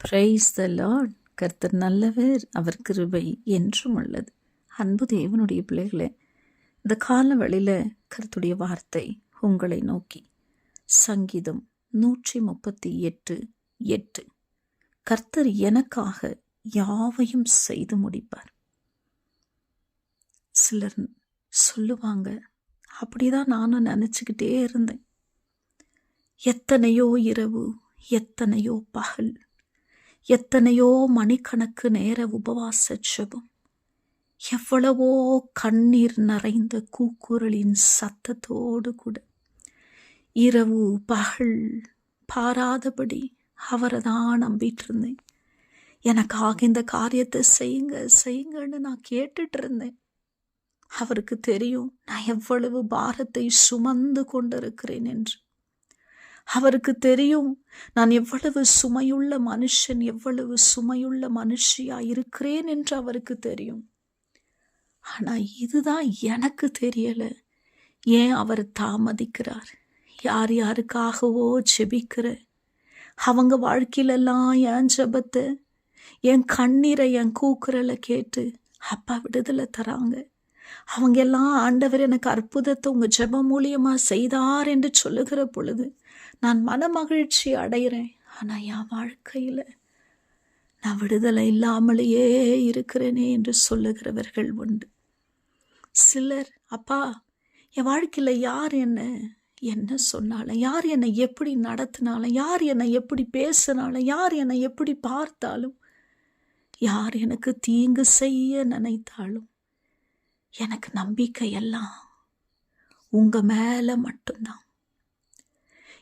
Praise the Lord கர்த்தர் நல்லவர் அவர் கிருபை என்றும் உள்ளது. அன்பு தேவனுடைய பிள்ளைகளே இந்த கால வழியில் கருத்துடைய வார்த்தை உங்களை நோக்கி. சங்கீதம் நூற்றி முப்பத்தி எட்டு எட்டு. கர்த்தர் எனக்காக யாவையும் செய்து முடிப்பார். சிலர் சொல்லுவாங்க அப்படிதான் நானும் நினச்சிக்கிட்டே இருந்தேன். எத்தனையோ இரவு எத்தனையோ பகல் எத்தனையோ மணிக்கணக்கு நேர உபவாச ஜெபம். எவ்வளவோ கண்ணீர் நிறைந்த கூக்குரலின் சத்தத்தோடு கூட. இரவு பகல் பாராதபடி அவரை தான் நம்பிட்டு இருந்தேன் எனக்காக இந்த காரியத்தை செய்யுங்க செய்யுங்கன்னு நான் கேட்டுட்டு இருந்தேன் அவருக்கு தெரியும் நான் எவ்வளவு பாரத்தை சுமந்து கொண்டிருக்கிறேன் என்று. அவருக்கு தெரியும். நான் எவ்வளவு சுமையுள்ள மனுஷன் எவ்வளவு சுமையுள்ள மனுஷியா இருக்கிறேன் என்று அவருக்கு தெரியும். ஆனால் இதுதான் எனக்கு தெரியலை. ஏன் அவர் தாமதிக்கிறார்? யார் யாருக்காகவோ ஜெபிக்கிற? அவங்க வாழ்க்கையிலெல்லாம் என் ஜெபத்தை? என் கண்ணீரை என் கூக்குரலை கேட்டு அப்பா விடுதலை தராங்க. அவங்க எல்லாம் ஆண்டவர் எனக்கு அற்புதத்தை உங்கள் ஜெபம் மூலியமாக செய்தார் என்று சொல்லுகிற பொழுது நான் மன மகிழ்ச்சி அடைகிறேன். ஆனால் என் வாழ்க்கையில் நான் விடுதலை இல்லாமலேயே இருக்கிறேனே என்று சொல்லுகிறவர்கள் உண்டு. சிலர் அப்பா என் வாழ்க்கையில் யார் என்ன? என்ன சொன்னாலும் யார் என்னை எப்படி நடத்தினாலும் யார் என்னை எப்படி பேசினாலும் யார் என்னை எப்படி பார்த்தாலும் யார் எனக்கு தீங்கு செய்ய நினைத்தாலும் எனக்கு நம்பிக்கை எல்லாம் மேலே மட்டும்தான்.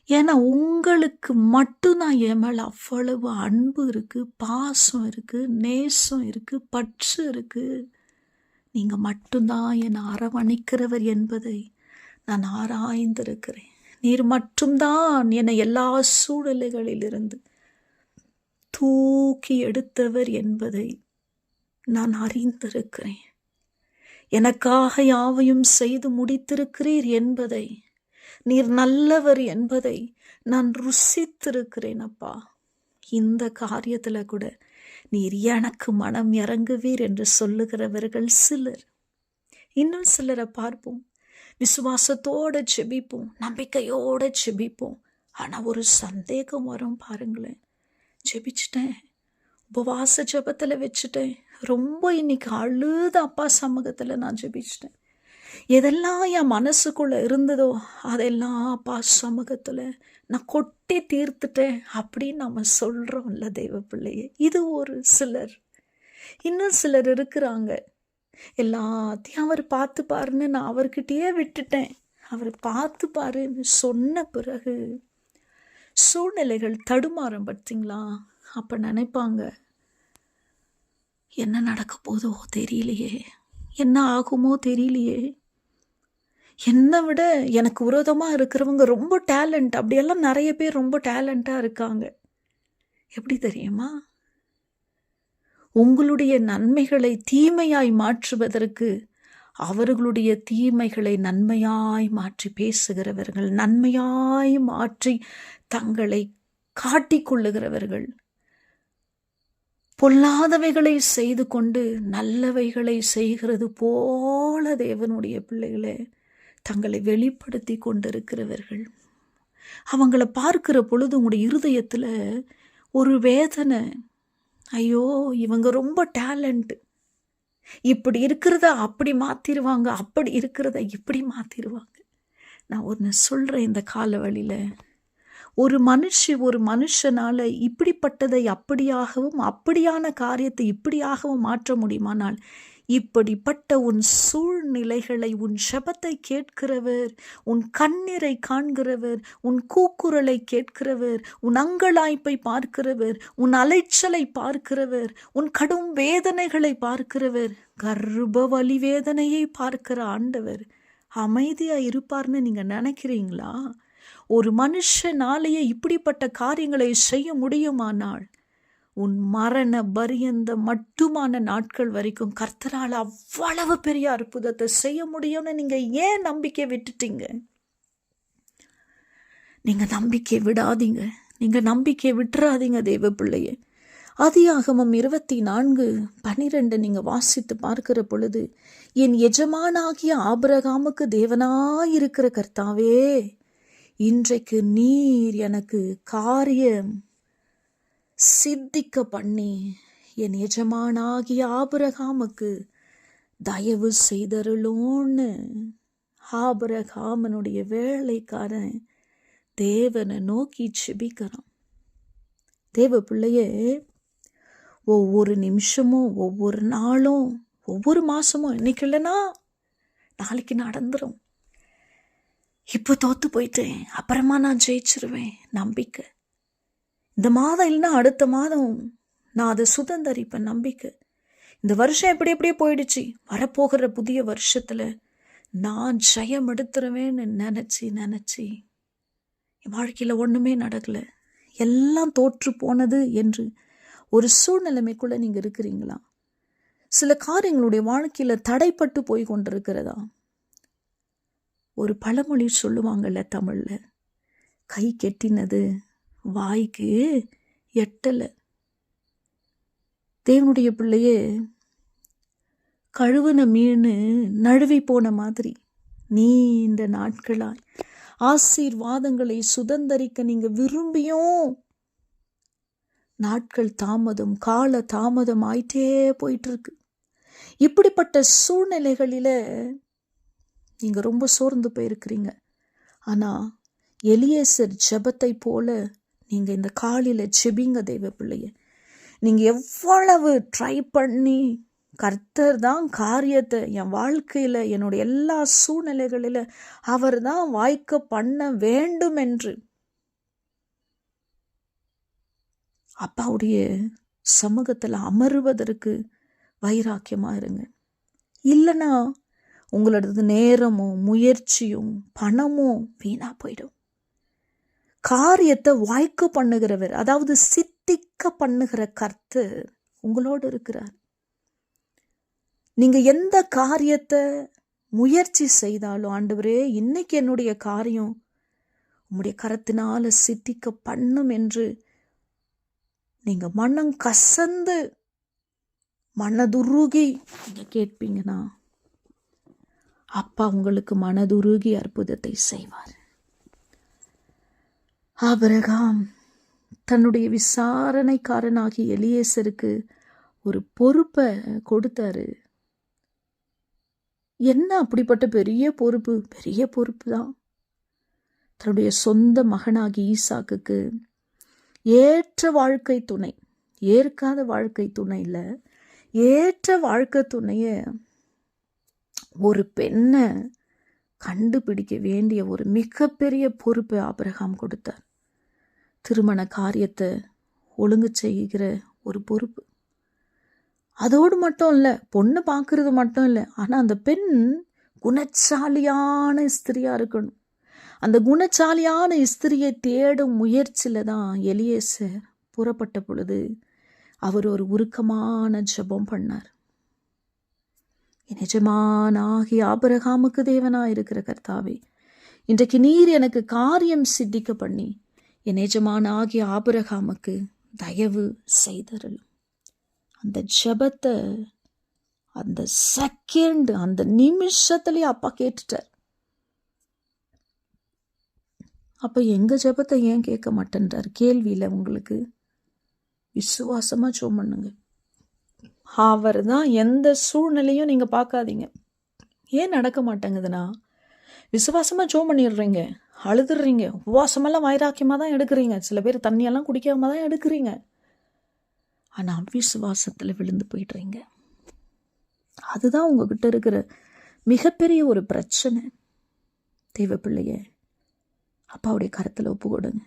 ஏன்னா உங்களுக்கு மட்டும்தான் என் மேலே அவ்வளவு அன்பு இருக்குது பாசம் இருக்குது நேசம் இருக்குது பற்று இருக்குது நீங்கள் மட்டும்தான் என்னை அரவணைக்கிறவர் என்பதை நான் ஆராய்ந்திருக்கிறேன். நீர் மட்டும்தான் என்னை எல்லா சூழ்நிலைகளிலிருந்து தூக்கி எடுத்தவர் என்பதை நான் அறிந்திருக்கிறேன். எனக்காக யாவையும் செய்து முடித்திருக்கிறீர் என்பதை நீர் நல்லவர் என்பதை நான் ருசித்திருக்கிறேன் அப்பா. இந்த காரியத்தில் கூட நீர் எனக்கு மனம் இறங்குவீர் என்று சொல்லுகிறவர்கள் சிலர். இன்னும் சிலரை பார்ப்போம். விசுவாசத்தோட செபிப்போம். நம்பிக்கையோட செபிப்போம். ஆனால் ஒரு சந்தேகம் வரும் பாருங்களேன். ஜெபிச்சிட்டேன் உபவாச ஜபத்தில் வச்சுட்டேன். ரொம்ப இன்னைக்கு அழுத அப்பா சமூகத்தில் நான் ஜெபிச்சிட்டேன். எதெல்லாம் என் மனசுக்குள்ளே இருந்ததோ அதெல்லாம் அப்பா சமூகத்தில் நான் கொட்டி தீர்த்துட்டேன் அப்படின்னு நம்ம சொல்கிறோம்ல தெய்வ பிள்ளையே இது ஒரு சிலர். இன்னும் சிலர் இருக்கிறாங்க. எல்லாத்தையும் அவர் பார்த்து பாருன்னு நான் அவர்கிட்டயே விட்டுட்டேன். அவர் பார்த்து பாருன்னு சொன்ன பிறகு சூழ்நிலைகள் தடுமாறும் பார்த்தீங்களா? அப்போ நினைப்பாங்க என்ன நடக்க போதோ தெரியலையே. என்ன ஆகுமோ தெரியலையே. என்னை விட எனக்கு விரோதமாக இருக்கிறவங்க ரொம்ப டேலண்ட். அப்படியெல்லாம் நிறைய பேர் ரொம்ப டேலண்ட்டாக இருக்காங்க. எப்படி தெரியுமா? உங்களுடைய நன்மைகளை தீமையாய் மாற்றுவதற்கு அவர்களுடைய தீமைகளை நன்மையாய் மாற்றி பேசுகிறவர்கள் நன்மையாய் மாற்றி தங்களை காட்டிக்கொள்ளுகிறவர்கள் பொல்லாதவைகளை செய்து கொண்டு நல்லவைகளை செய்கிறது போல தேவனுடைய பிள்ளைகளே தங்களை வெளிப்படுத்தி கொண்டிருக்கிறவர்கள். அவங்கள பார்க்கிற பொழுது உங்களுடைய இருதயத்தில் ஒரு வேதனை. ஐயோ இவங்க ரொம்ப டேலண்ட். இப்படி இருக்கிறத அப்படி மாற்றிடுவாங்க அப்படி இருக்கிறத இப்படி மாற்றிடுவாங்க நான் ஒன்று சொல்கிறேன் இந்த கால வழியில். ஒரு மனுஷி ஒரு மனுஷனால் இப்படிப்பட்டதை அப்படியாகவும் அப்படியான காரியத்தை இப்படியாகவும் மாற்ற முடியுமானால் இப்படிப்பட்ட உன் சூழ்நிலைகளை உன் செபத்தை கேட்கிறவர் உன் கண்ணீரை காண்கிறவர் உன் கூக்குரலை கேட்கிறவர் உன் அங்கலாய்ப்பை பார்க்கிறவர் உன் அலைச்சலை பார்க்கிறவர் உன் கடும் வேதனைகளை பார்க்கிறவர் கர்ப்ப வலி வேதனையை பார்க்கிற ஆண்டவர். அமைதியாக இருப்பார்னு நீங்கள் நினைக்கிறீங்களா? ஒரு மனுஷனாலேயே இப்படிப்பட்ட காரியங்களை செய்ய முடியுமானால் உன் மரண பரியந்த மட்டுமான நாட்கள் வரைக்கும் கர்த்தரால் அவ்வளவு பெரிய அற்புதத்தை செய்ய முடியும்னு நீங்கள் ஏன் நம்பிக்கை விட்டுட்டீங்க? நீங்கள் நம்பிக்கை விடாதீங்க. நீங்கள் நம்பிக்கை விட்டுறாதீங்க தெய்வ பிள்ளையே. ஆதியாகமம் இருபத்தி நான்கு பனிரெண்டு நீங்கள் வாசித்து பார்க்கிற பொழுது என் எஜமானாகிய ஆபரகாமுக்கு தேவனாயிருக்கிற கர்த்தாவே இன்றைக்கு நீர் எனக்கு காரியம் சித்திக்க பண்ணி என் எஜமானாகிய ஆபரகாமுக்கு தயவு செய்தருளோன்னு ஆபரகாமனுடைய வேலைக்காரன் தேவனை நோக்கி செபிக்கிறான். தேவ பிள்ளையே ஒவ்வொரு நிமிஷமும் ஒவ்வொரு நாளும் ஒவ்வொரு மாசமும் இன்னைக்கு இல்லைன்னா நாளைக்கு நடந்துரும். இப்போ தோற்று போயிட்டேன் அப்புறமா நான் ஜெயிச்சிருவேன். நம்பிக்கை. இந்த மாதம் இல்லைன்னா அடுத்த மாதம் நான் அதை சுதந்தரிப்பேன் நம்பிக்கை. இந்த வருஷம் எப்படி எப்படியே போயிடுச்சு. வரப்போகிற புதிய வருஷத்தில் நான் ஜெயம் எடுத்துருவேன்னு நினச்சி நினச்சி என் வாழ்க்கையில் ஒன்றுமே நடக்கலை. எல்லாம் தோற்று போனது என்று ஒரு சூழ்நிலைமைக்குள்ளே நீங்கள் இருக்கிறீங்களா? சில காரியங்களுடைய வாழ்க்கையில் தடைப்பட்டு போய் கொண்டிருக்கிறதா? ஒரு பழமொழி சொல்லுவாங்கல்ல தமிழில்? கை கெட்டினது வாய்க்கு எட்டலை. தேவனுடைய பிள்ளையே கழுவுன மீன் நழுவி போன மாதிரி நீண்ட நாட்களாய் ஆசீர்வாதங்களை சுதந்தரிக்க நீங்கள் விரும்பியும் நாட்கள் தாமதம் கால தாமதம் ஆயிட்டே போயிட்டுருக்கு இப்படிப்பட்ட சூழ்நிலைகளில் நீங்கள் ரொம்ப சோர்ந்து போயிருக்கிறீங்க. ஆனால் எலியேசர் ஜபத்தை போல நீங்கள் இந்த காலையில் செபிங்க தெய்வ பிள்ளைய. நீங்கள் எவ்வளவு ட்ரை பண்ணி கர்த்தர் தான் காரியத்தை என் வாழ்க்கையில் என்னுடைய எல்லா சூழ்நிலைகளில் அவர் தான் வாய்க்க பண்ண வேண்டும் என்று அப்பாவுடைய சமூகத்தில் அமருவதற்கு வைராக்கியமாக இருங்க. இல்லைன்னா உங்களோடது நேரமும் முயற்சியும் பணமும் வீணா போயிடும். காரியத்தை வாய்க்க பண்ணுகிறவர் அதாவது சித்திக்க பண்ணுகிற கருத்து உங்களோடு இருக்கிறார். நீங்க எந்த காரியத்தை முயற்சி செய்தாலும் ஆண்டவரே இன்னைக்கு என்னுடைய காரியம் உம்முடைய கரத்தினால சித்திக்க பண்ணும் என்று நீங்க மனம் கசந்து மனதுருகி நீங்க கேட்பீங்கன்னா அப்பா உங்களுக்கு மனதுருகி அற்புதத்தை செய்வார். ஆபரகாம் தன்னுடைய விசாரணைக்காரனாகி எலியேசருக்கு ஒரு பொறுப்பை கொடுத்தாரு. என்ன அப்படிப்பட்ட பெரிய பொறுப்பு? பெரிய பொறுப்பு தான் தன்னுடைய சொந்த மகனாகி ஈசாக்குக்கு ஏற்ற வாழ்க்கை துணை ஏற்காத வாழ்க்கை துணை ஏற்ற வாழ்க்கை துணையை ஒரு பெண்ணை கண்டுபிடிக்க வேண்டிய ஒரு மிகப்பெரிய பொறுப்பை ஆபிரகாம் கொடுத்தார். திருமண காரியத்தை ஒழுங்கு செய்கிற ஒரு பொறுப்பு. அதோடு மட்டும் இல்லை பொண்ணு பார்க்கறது மட்டும் இல்லை ஆனால் அந்த பெண் குணச்சாலியான ஸ்திரியாக இருக்கணும். அந்த குணச்சாலியான ஸ்திரியை தேடும் முயற்சியில் தான் எலியேசர் புறப்பட்ட பொழுது அவர் ஒரு உருக்கமான ஜெபம் பண்ணார். என் எஜமானாகிய ஆபரகாமுக்கு தேவனா இருக்கிற கர்த்தாவே இன்றைக்கு நீர் எனக்கு காரியம் சித்திக்க பண்ணி என் எஜமானாகிய ஆபரகாமுக்கு தயவு செய்தருளும். அந்த ஜெபத்தை அந்த செகண்ட் அந்த நிமிஷத்துலேயே அப்பா கேட்டுட்டார். அப்போ எங்கள் ஜெபத்தை ஏன் கேட்க மாட்டேன்றார்? கேள்வியில் உங்களுக்கு விசுவாசமாக ஜோம் பண்ணுங்கள் அவர் தான் எந்த சூழ்நிலையும் நீங்கள் பார்க்காதீங்க. ஏன் நடக்க மாட்டேங்குதுன்னா விசுவாசமாக ஜோ பண்ணிடுறீங்க. அழுதுடுறீங்க உபவாசமெல்லாம் வைராக்கியமாக தான் எடுக்கிறீங்க. சில பேர் தண்ணியெல்லாம் குடிக்காம தான் எடுக்கிறீங்க. ஆனால் அவிசுவாசத்தில் விழுந்து போயிடுறீங்க. அதுதான் உங்ககிட்ட இருக்கிற மிகப்பெரிய ஒரு பிரச்சனை. தெய்வ பிள்ளைய அப்பாவுடைய கருத்தில் ஒப்பு கொடுங்க.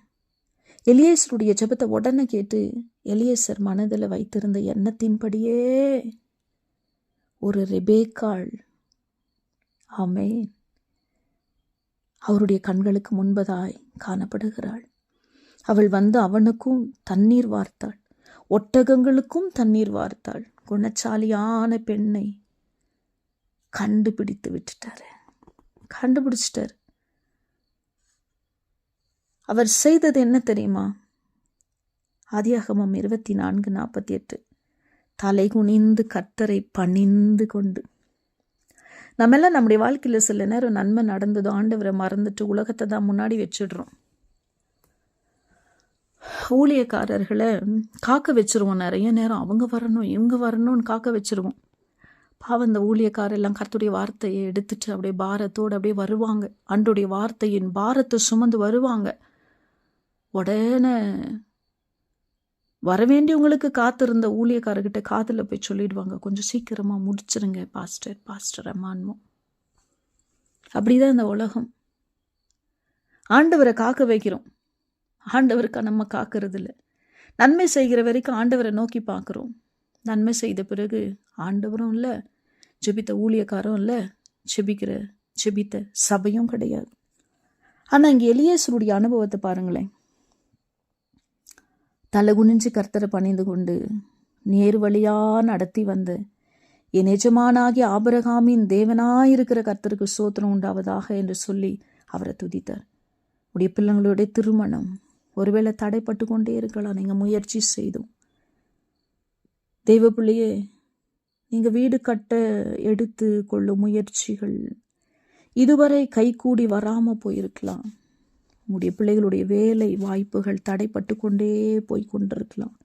எலியேசருடைய ஜெபத்தை உடனே கேட்டு எலியேசர் மனதில் வைத்திருந்த எண்ணத்தின்படியே ஒரு ரெபேக்காள். ஆமே அவருடைய கண்களுக்கு முன்பதாய் காணப்படுகிறாள். அவள் வந்து அவனுக்கும் தண்ணீர் வார்த்தாள். ஒட்டகங்களுக்கும் தண்ணீர் வார்த்தாள். குணச்சாலியான பெண்ணை கண்டுபிடித்து விட்டுட்டாரு. கண்டுபிடிச்சிட்டாரு. அவர் செய்தது என்ன தெரியுமா? ஆதியாகமம் இருபத்தி நான்கு நாற்பத்தி எட்டு தலை குனிந்து கத்தரை பணிந்து கொண்டு. நம்மெல்லாம் நம்முடைய வாழ்க்கையில் சில நேரம் நன்மை நடந்ததோ ஆண்டவரை மறந்துட்டு உலகத்தை தான் முன்னாடி வச்சிடுறோம். ஊழியக்காரர்களை காக்க வச்சிருவோம் நிறைய நேரம். அவங்க வரணும் இவங்க வரணும்னு காக்க வச்சிருவோம். பாவம் இந்த ஊழியக்காரர் எல்லாம் வார்த்தையை எடுத்துட்டு அப்படியே பாரத்தோடு அப்படியே வருவாங்க. அன்றுடைய வார்த்தையின் பாரத்தை சுமந்து வருவாங்க. உடனே வரவேண்டியவங்களுக்கு காத்திருந்த ஊழியக்காரர்கிட்ட காதில் போய் சொல்லிடுவாங்க. கொஞ்சம் சீக்கிரமாக முடிச்சிருங்க பாஸ்டர் பாஸ்டர் அம்மான்மோ அப்படிதான் இந்த உலகம். ஆண்டவரை காக்க வைக்கிறோம். ஆண்டவருக்கா நம்ம காக்கிறது இல்லை நன்மை செய்கிற வரைக்கும் ஆண்டவரை நோக்கி பார்க்குறோம். நன்மை செய்த பிறகு ஆண்டவரும் இல்லை ஜெபித்த ஊழியக்காரும் இல்லை ஜெபிக்கிற ஜெபித்த சபையும் கிடையாது. ஆனால் இங்கே எலியேசருடைய அனுபவத்தை பாருங்களேன். தலை குனிஞ்சு கர்த்தரை பணிந்து கொண்டு நேர் வழியா நடத்தி வந்த என் எஜமானாகிய ஆபரகாமின் தேவனாயிருக்கிற கர்த்தருக்கு சோத்திரம் உண்டாவதாக என்று சொல்லி அவரை துதித்தார். உடைய பிள்ளைங்களுடைய திருமணம் ஒருவேளை தடைப்பட்டு கொண்டே இருக்கலாம். நீங்கள் முயற்சி செய்தும் தெய்வ பிள்ளையே நீங்கள் வீடு கட்ட எடுத்து கொள்ளும் முயற்சிகள் இதுவரை கைகூடி வராமல் போயிருக்கலாம். உங்களுடைய பிள்ளைகளுடைய வேலை வாய்ப்புகள் தடைப்பட்டு கொண்டே போய் கொண்டிருக்கலாம்.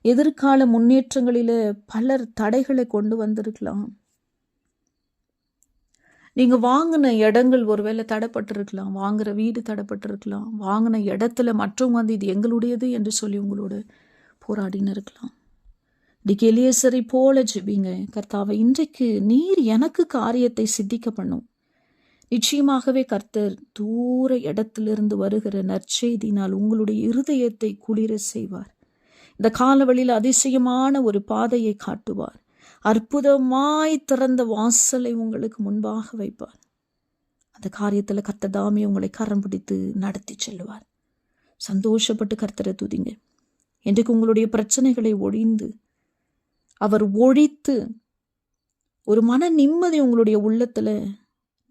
எதிர்கால முன்னேற்றங்களில் பலர் தடைகளை கொண்டு வந்திருக்கலாம். நீங்கள் வாங்கின இடங்கள் ஒருவேளை தடைப்பட்டிருக்கலாம். வாங்குற வீடு தடைப்பட்டிருக்கலாம். வாங்கின இடத்துல மற்றவங்க வந்து இது எங்களுடையது என்று சொல்லி உங்களோட போராடின்னு இருக்கலாம். இன்னைக்கு எலியேசரை போல ஜெபிங்க. கர்த்தாவை இன்றைக்கு நீர் எனக்கு காரியத்தை சித்திக்க பண்ணும். நிச்சயமாகவே கர்த்தர் தூர இடத்திலிருந்து வருகிற நற்செய்தினால் உங்களுடைய இருதயத்தை குளிர செய்வார். இந்த காலவழியில் அதிசயமான ஒரு பாதையை காட்டுவார். அற்புதமாய் திறந்த வாசலை உங்களுக்கு முன்பாக வைப்பார். அந்த காரியத்தில் கர்த்ததாமே உங்களை கரம் பிடித்து நடத்தி செல்லுவார். சந்தோஷப்பட்டு கர்த்தரை துதிங்க. இன்றைக்கு உங்களுடைய பிரச்சனைகளை ஒழிந்து அவர் ஒழித்து ஒரு மன நிம்மதி உங்களுடைய உள்ளத்தில்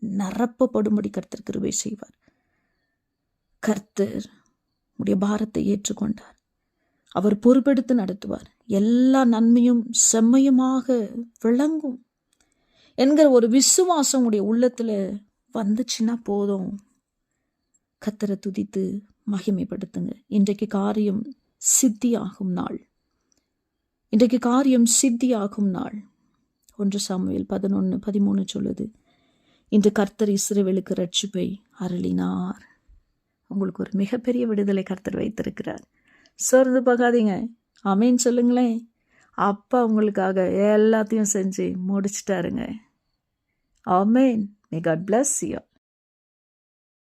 நிரப்பப்படும்படி கர்த்தர் கிருபை செய்வார். கர்த்தர் உடைய பாரத்தை ஏற்றுக்கொண்டார். அவர் பொறுப்பெடுத்து நடத்துவார். எல்லா நன்மையும் செம்மையுமாக விளங்கும் என்கிற ஒரு விசுவாசம் உடைய உள்ளத்தில் வந்துச்சுன்னா போதும். கத்தரை துதித்து மகிமைப்படுத்துங்க. இன்றைக்கு காரியம் சித்தியாகும் நாள். இன்றைக்கு காரியம் சித்தியாகும் நாள். ஒன்று சாமுவேல் பதினொன்று பதிமூணு சொல்லுது. இன்று கர்த்தர் இஸ்ரேவேலுக்கு ரட்சிப்பை அருளினார். உங்களுக்கு ஒரு மிகப்பெரிய விடுதலை கர்த்தர் வைத்திருக்கிறார். சோர்ந்து பார்க்காதீங்க அமீன் சொல்லுங்களேன். அப்பா உங்களுக்காக எல்லாத்தையும் செஞ்சு முடிச்சிட்டாருங்க. Amen. May God bless you